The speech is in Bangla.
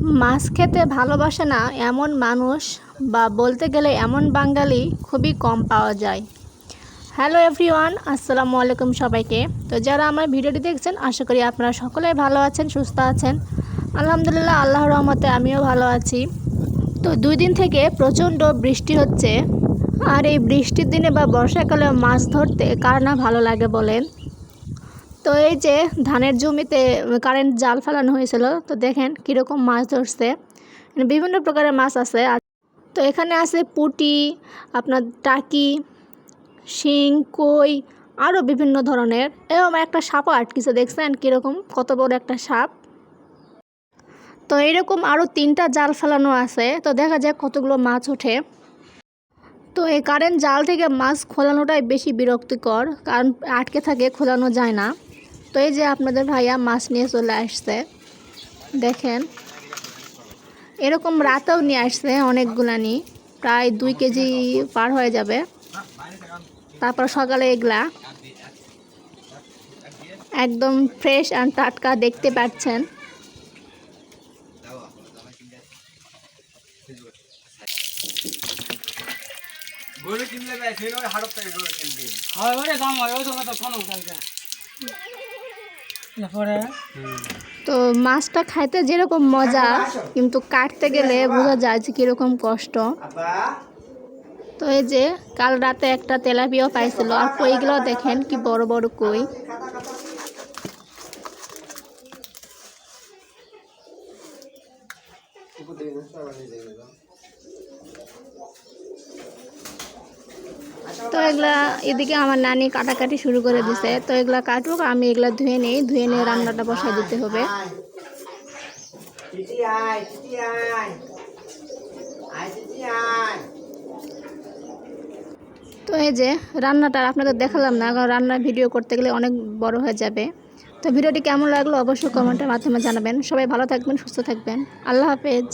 মাছ খেতে ভালোবাসে না এমন মানুষ বা বলতে গেলে এমন বাঙালি খুবই কম পাওয়া যায়। হ্যালো এভরিওয়ান আসসালামু আলাইকুম সবাইকে। তো যারা আমার ভিডিওটি দেখছেন, আশা করি আপনারা সকলেই ভালো আছেন, সুস্থ আছেন। আলহামদুলিল্লাহ, আল্লাহ রহমতে আমিও ভালো আছি। তো দুই দিন থেকে প্রচণ্ড বৃষ্টি হচ্ছে। আর এই বৃষ্টির দিনে বা বর্ষাকালে মাছ ধরতে কার না ভালো লাগে বলেন? তো এই যে ধানের জমিতে কারেন্ট জাল ফেলানো হয়েছিল, তো দেখেন কীরকম মাছ ধরছে। বিভিন্ন প্রকারের মাছ আছে তো এখানে আছে পুঁটি, আপনার টাকি, শিং, কই আরও বিভিন্ন ধরনের। এরকম একটা সাপও আটকিছে দেখছেন কীরকম, কত বড় একটা সাপ। তো এরকম আরও তিনটা জাল ফেলানো আছে, তো দেখা যায় কতগুলো মাছ ওঠে। তো এই কারেন্ট জাল থেকে মাছ খোলানোটাই বেশি বিরক্তিকর, কারণ আটকে থাকে, খোলানো যায় না। তো এই যে আপনাদের ভাইয়া মাছ নিয়ে চলে আসছে দেখেন। এরকম রাতেও নিয়ে আসছে অনেকগুলানি প্রায় দুই কেজি পার হয়ে যাবে। তারপর সকালে এগুলা একদম ফ্রেশ আর টাটকা দেখতে পাচ্ছেন। গরু কিনলে ভাই সেই ওই হাড়প থেকে গরু কিনবি। হয় ওরে দাম হয় ওই কালকে। তারপরে তো মাছটা খাইতে যেরকম মজা, কিন্তু কাটতে গেলে বোঝা যায় যে কীরকম কষ্ট। তো এই যে, কাল রাতে একটা তেলাপিয়াও পাইছিল। আর কইগুলো দেখেন কি বড় বড় কই। তো এগুলা এদিকে আমার নানি কাটাকাটি শুরু করে দিছে। তো এগুলা কাটুক, আমি এগুলা ধুয়ে নিই। ধুয়ে নিয়ে রান্নাটা বসাই দিতে হবে। তো এই যে রান্নাটা আপনাদের দেখালাম না, কারণ রান্নার ভিডিও করতে গেলে অনেক বড় হয়ে যাবে। তো ভিডিওটি কেমন লাগল অবশ্যই কমেন্টের মাধ্যমে জানাবেন। সবাই ভালো থাকবেন, সুস্থ থাকবেন। আল্লাহ হাফেজ।